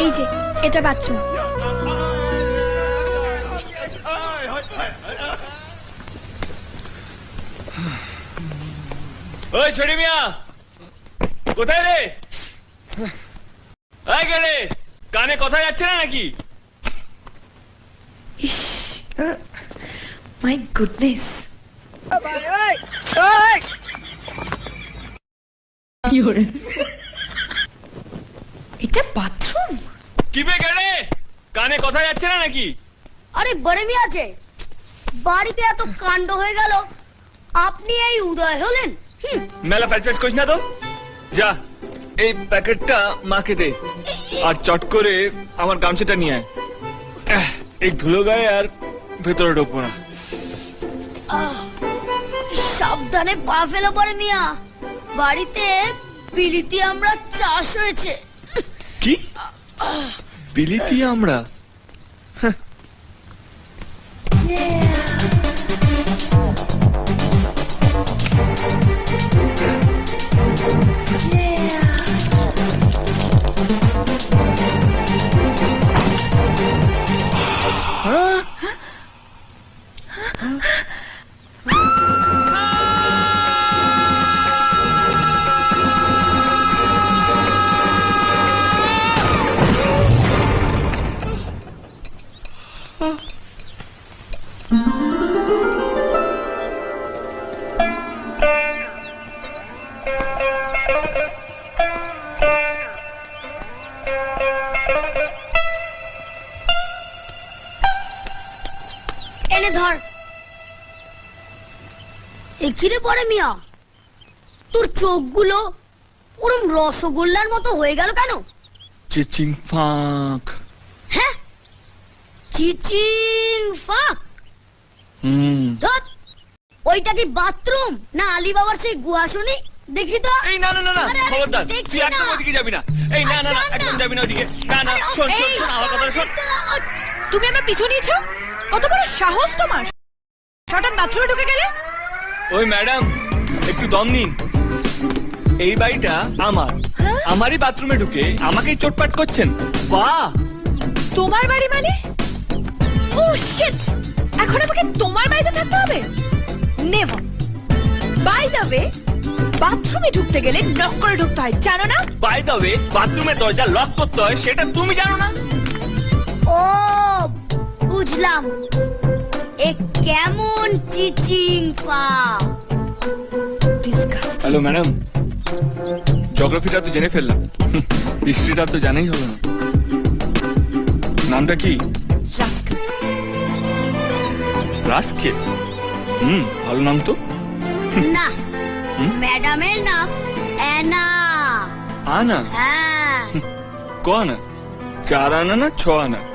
এই যে, এটা বাথরুম ওই ছোটি মিয়া, কোথায় রে? গেলে কানে কথা যাচ্ছে না নাকি? মাই গুডনেস এটা বাথরুম কি বে গেলে? কানে কথা যাচ্ছে না নাকি? আরে বড়মি আছে। বাড়িতে এত কাণ্ড হয়ে গেল। আপনি এই উদয় হলেন। হুম, মেলা ফ্যাচ করিস না তো? যা এই প্যাকেটটা মাকে দে। আর চট করে আমার গামছাটা নিয়ে আয়। আহ, এই ধুলো গায়ে আর ভেতরে ঢুকবো না। সাবধানে পা ফেলো পরে মিয়া। বাড়িতে বিলিতি আমরা চাষ হয়েছে। কি? বিলিতি আমরা এনে ধর এখিরে পরে মিয়া। তোর চোখগুলো ওরম রসগোল্লার মতো হয়ে গেল কেন? চিচিং ফাঁক। হ্যাঁ? চিচিং ফাক। হুম। ধত ওইটা কি বাথরুম না আলী বাবার সেই গুহা শুনি দেখি তো। এই না না না না খবরদার তুই একদম ওদিকে যাবি না। এই না না না আচ্ছা, একদম যাবি না ওদিকে। না না শোন শোন শোন আমার কথাটা শোন। তুমি আমার পিছু নিয়েছো? কত বড় সাহস তোমার। শটান বাথরুমে ঢুকে গেলে? ওই ম্যাডাম একটু দম নিন। এই বাড়িটা আমার। আমারই বাথরুমে ঢুকে আমাকেই চোটপাট করছেন। বাহ! তোমার বাড়ি মানে? ও শিট এখন আমাকে তোমার বাড়িতে থাকতে হবে? নেভার বাই দ্য ওয়ে বাথরুমে ঢুকতে গেলে নক করে ঢুকতে হয় জানো না? বাই দ্য ওয়ে বাথরুমের দরজা লক করতে হয় সেটা তুমি জানো না। ও বুঝলাম। কেমন চিচিং ফা ডিসকাস্ট হ্যালো ম্যাডাম। জিওগ্রাফিটা তো জেনে ফেললাম। হিস্ট্রিটা তো জানাই হলো না। নামটা কি? রাসকে হুম ভালো নাম তো। না ম্যাডামের নাম অ্যানা। আনা? হ্যাঁ। ক আনা? চার আনা না ছ আনা?